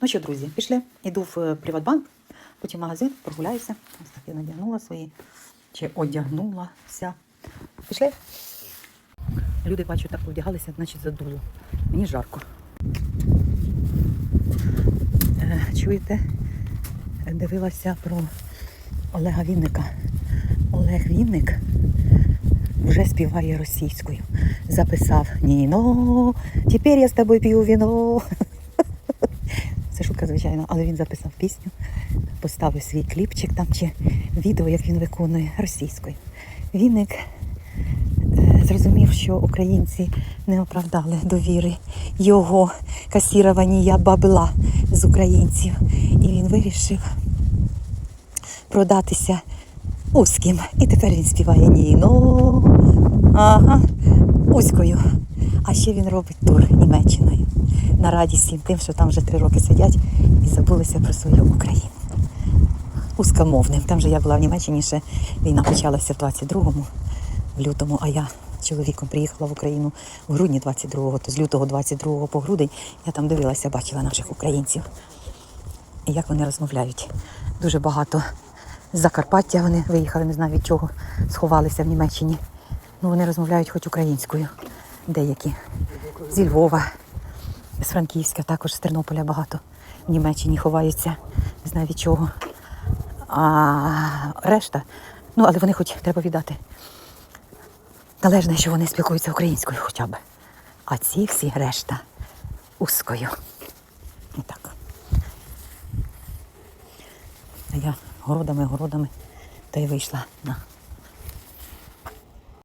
Ну що, друзі, пішли. Іду в е, Приватбанк, потім в магазин, прогуляюся. Ось так я надягнула свої, чи одягнулася. Пішли. Люди, бачу, так одягалися, значить задуло. Мені жарко. Е, Чуєте, дивилася про Олега Вінника. Олег Вінник вже співає російською. Записав Ніно, тепер я з тобою п'ю віно. Це шутка, звичайно, але він записав пісню, поставив свій кліпчик там чи відео, як він виконує російською. Вінник е, зрозумів, що українці не оправдали довіри його касірування бабла з українців. І він вирішив продатися узким. І тепер він співає Ніно. Ага, узькою. А ще він робить тур Німеччиною. На радість всім тим, що там вже три роки сидять і забулися про свою Україну. Узкомовним. Там же я була в Німеччині, ще війна почалася в 22-му, в лютому, а я чоловіком приїхала в Україну в грудні 22-го, то з лютого 22-го по грудень я там дивилася, бачила наших українців. І як вони розмовляють. Дуже багато з Закарпаття вони виїхали, не знаю від чого, сховалися в Німеччині. Ну, вони розмовляють хоч українською. Деякі. Зі Львова, з Франківська, також з Тернополя багато в Німеччині ховаються, не знаю від чого. А решта, ну але вони хоч треба віддати. Належне, що вони спілкуються українською хоча б. А ці всі решта узкою. І так. А я городами, городами та й вийшла на